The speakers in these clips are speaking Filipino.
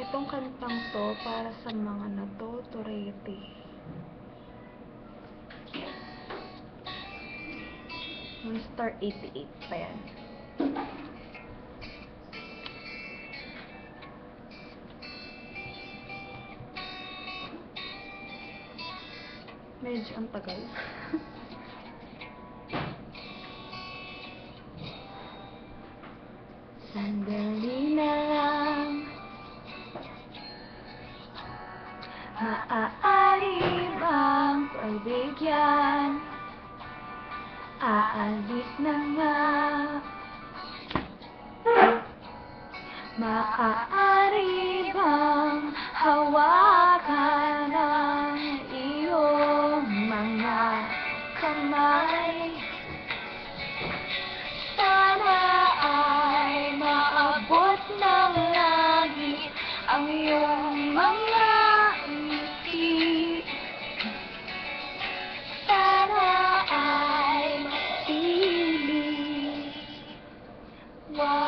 Itong kantang to para sa mga natotorete. Mga star 88 pa yan. Medyo ang tagal. Sandali Maaari bang pagbigyan. Aalis na nga. Maaari bang hawakan ang iyong mga kamay. Sana ay maabot ng langit ang iyong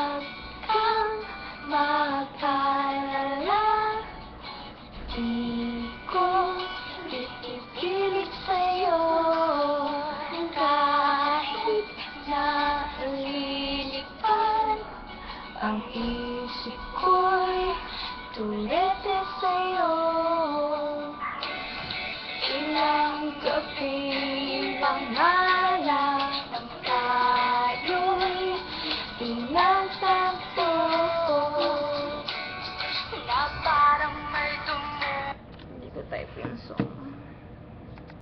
Huwag kang mag-alala Di ko pipipilit sa'yo Ang isip ko'y